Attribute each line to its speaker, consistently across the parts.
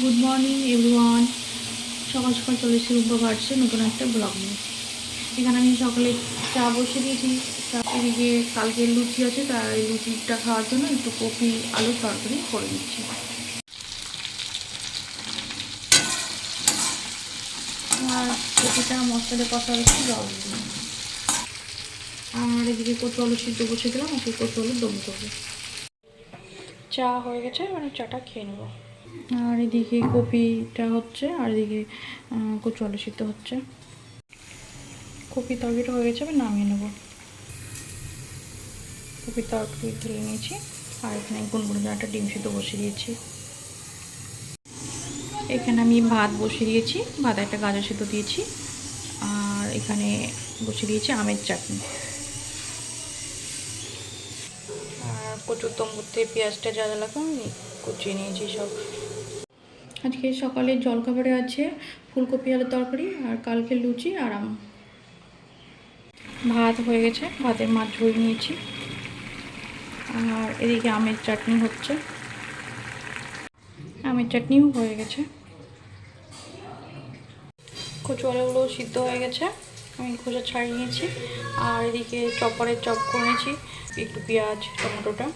Speaker 1: Good morning everyone সকাল সকাল চলে এসেছি রূপা বাড়ছে নতুন একটা ব্লগ নিয়ে। এখানে আমি সকালে চা বসে দিয়েছি। চা এদিকে কালকে লুচি আছে তাই লুচিটা খাওয়ার জন্য একটু কপি আলুর তরকারি করে দিচ্ছি। আর কপিটা মশলা কষা হচ্ছে জল আর এদিকে কচু আলু সিদ্ধ বসে দিলাম সেই কচু আলু দম করব। চা হয়ে গেছে মানে চাটা খেয়ে নেব। আর এদিকে কপিটা হচ্ছে, আর এদিকে কচু আলু সিদ্ধ হচ্ছে। কপি তরকারিটা হয়ে গেছে আমি নামিয়ে নেব। কপির তরকারি ঢেলে নিয়েছি, আর এখানে গুনগুন একটা ডিম সিদ্ধ বসিয়ে দিয়েছি। এখানে আমি ভাত বসিয়ে দিয়েছি, ভাত একটা গাজর সিদ্ধ দিয়েছি, আর এখানে বসিয়ে দিয়েছি আমের চাটনি। আর কচুর করতে পেঁয়াজটা যা যা লাগবে আমি কুচিয়ে নিয়েছি সব। আজকে সকালে জলখাবারে আছে, ফুলকপি, আলুর তরকারি আর কালকে লুচি আর আম। ভাত হয়ে গেছে ভাতের মাছ ঝোল নিয়েছি। আর এদিকে আমের চাটনি হচ্ছে। আমের চাটনিও হয়ে গেছে। কচু আলুগুলো সিদ্ধ হয়ে গেছে, আমি খোসা ছাড়িয়ে নিয়েছি। আর এদিকে চপারে চপ করে নিয়েছি, একটু পেঁয়াজ, টমেটোটা।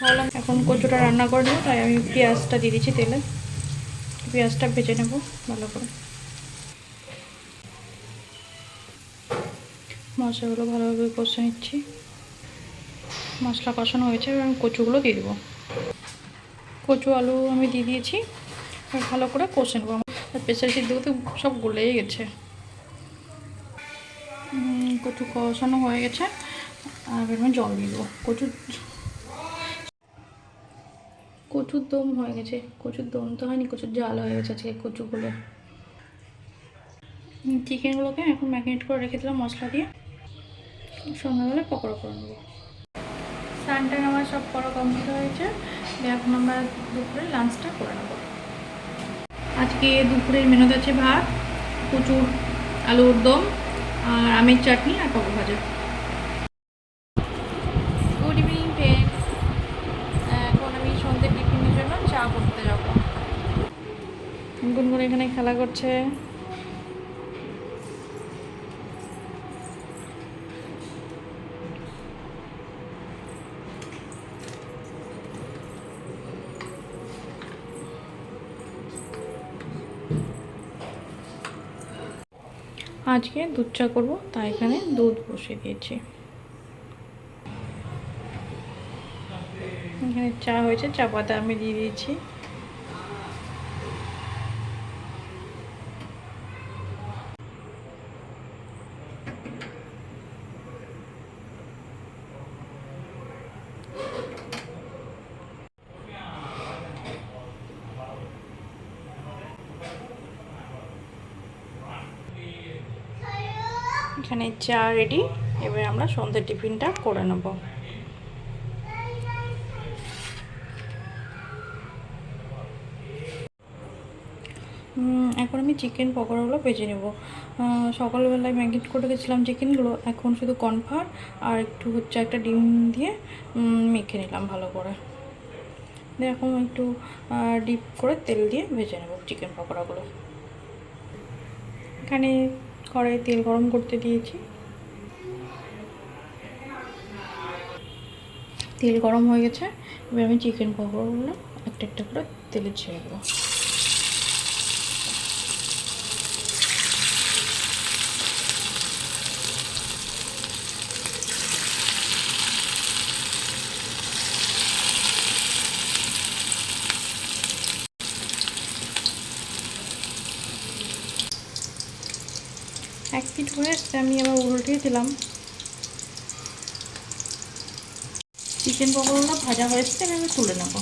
Speaker 1: ভাবলাম এখন কচুটা রান্না করে নেব, তাই আমি পেঁয়াজটা দিয়ে দিচ্ছি তেলে। পেঁয়াজটা ভেজে নেব, ভালো করে। মশলাগুলো ভালোভাবে কষে নিচ্ছি। মশলা কষানো হয়েছে, এবার আমি কচুগুলো দিয়ে দেবো। কচু, আলু আমি দিয়ে দিয়েছি ভালো করে কষে নেব। আমার প্রেশার সিদ্ধ করতে সব গলেই গেছে। কচু কষানো হয়ে গেছে, আর আমি জল দিয়ে দেবো। কচু কচুর দম হয়ে গেছে। কচুর দম তো হয়নি, কচুর জাল হয়ে গেছে আজকে কচুগুলো। চিকেনগুলোকে এখন ম্যাগনেট করে রেখে দিলাম মশলা দিয়ে। সন্ধ্যাবেলা পকোড়া করে নেব। স্নানটান আমার সব করা কমপ্লিট হয়েছে। এখন আমরা দুপুরে লাঞ্চটা করে নেব। আজকে দুপুরের মেনুতে আছে ভাত, কচুর আলুর দম, আর আমের চাটনি আর পকোড়া ভাজা গুড ইভিনিং ফ্রেন্ড এখন আমি সন্ধ্যে টিফিনের জন্য চা করতে যাব গুনগুন এখানে খেলা করছে। আজকে দুধ চা করব, তাই এখানে দুধ বসিয়ে দিয়েছি। এখানে চা হয়েছে, চা পাতা আমি দিয়ে দিয়েছি। এখানে চা রেডি এবার আমরা সন্ধ্যে টিফিনটা করে নেব। এখন আমি চিকেন পকোড়াগুলো ভেজে নেব। সকালবেলায় ম্যাগনেট করে গেছিলাম চিকেনগুলো এখন শুধু কর্নফ্লাওয়ার আর একটু হচ্ছে একটা ডিম দিয়ে মেখে নিলাম ভালো করে। এখন একটু ডিপ করে তেল দিয়ে ভেজে নেব চিকেন পকোড়াগুলো। এখানে কড়াই তেল গরম করতে দিয়েছি। তেল গরম হয়ে গেছে। এবার আমি চিকেন পকোড়াগুলো একটা একটা করে তেলে ছেড়ে দেবো। এক পিঠ হয়ে আসছে আমি আবার উল্টিয়ে দিলাম। চিকেন পকোড়াগুলো ভাজা হয়েছে এসছে আমি তুলে নেব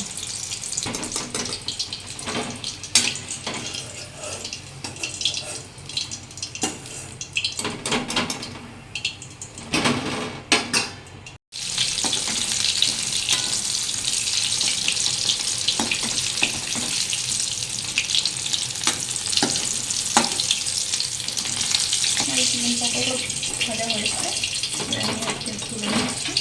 Speaker 1: আর চিকেন পকোড়া ভাজা হয়েছে এবার আমি হচ্ছে তুলে নিচ্ছি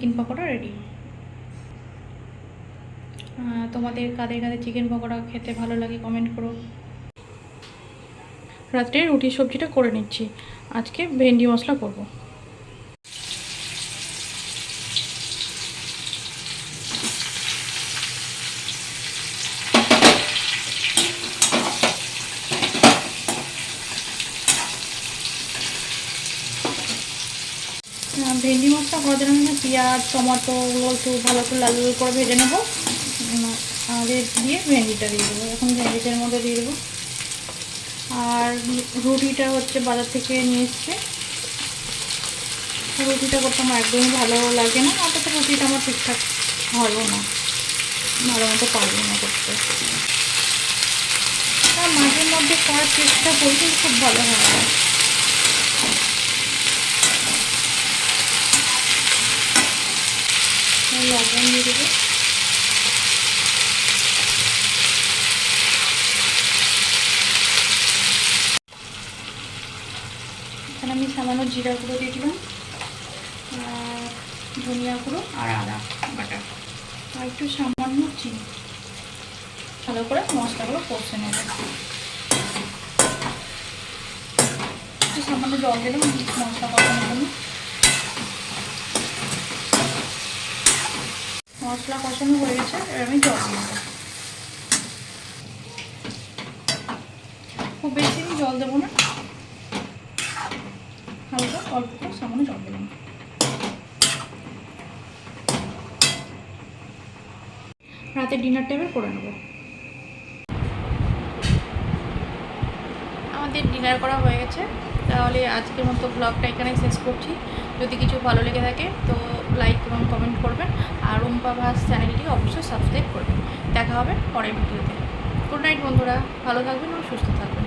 Speaker 1: চিকেন পকোড়া রেডি তোমাদের কাদের কাদের চিকেন পকোড়া খেতে ভালো লাগে কমেন্ট করো। রাত্রে রুটি সবজিটা করে নিচ্ছি। আজকে ভেন্ডি মশলা করব আহ, ভেন্ডি মশলা করার জন্য আমি পেঁয়াজ, টমেটো একটু ভালো করে লাল লাল করে ভেজে নেব। আর দিয়ে ভেন্ডিটা দিয়ে দেবো। এখন ভেন্ডিটার মধ্যে দিয়ে দেবো। আর রুটিটা হচ্ছে বাজার থেকে নিয়ে এসছে। রুটিটা করতে আমার একদমই ভালো লাগে না। অন্তত রুটিটা আমার ঠিকঠাক হলো না। ভালো মতো পারব না করতে। মাঝে মধ্যে করার চেষ্টা করি খুব ভালো হয় আর লবণ দিয়ে দেবো এখানে আমি সামান্য জিরা গুঁড়ো দিয়ে দিলাম আর ধনিয়া গুঁড়ো আর আদা বাটা। আর একটু সামান্য চিনি। ভালো করে মশলাগুলো কষে নেব। একটু সামান্য জল দিলাম মশলা কষানোর জন্য মশলা কষানো হয়ে গেছে, এবার আমি জল দিয়ে দেবো। খুব বেশি আমি জল দেবো না। হালকা, অল্প সামান্য জল দিলাম রাতে ডিনার টাইমে করে নেব। আমাদের ডিনার করা হয়ে গেছে। তাহলে আজকের মতো ব্লগটা এখানে শেষ করছি। যদি কিছু ভালো লেগে থাকে, তো লাইক এবং কমেন্ট করবেন। আর রুম্পা ভাস চ্যানেলটি অবশ্যই সাবস্ক্রাইব করবেন। দেখা হবে পরের ভিডিওতে গুড নাইট বন্ধুরা। ভালো থাকবেন এবং সুস্থ থাকবেন।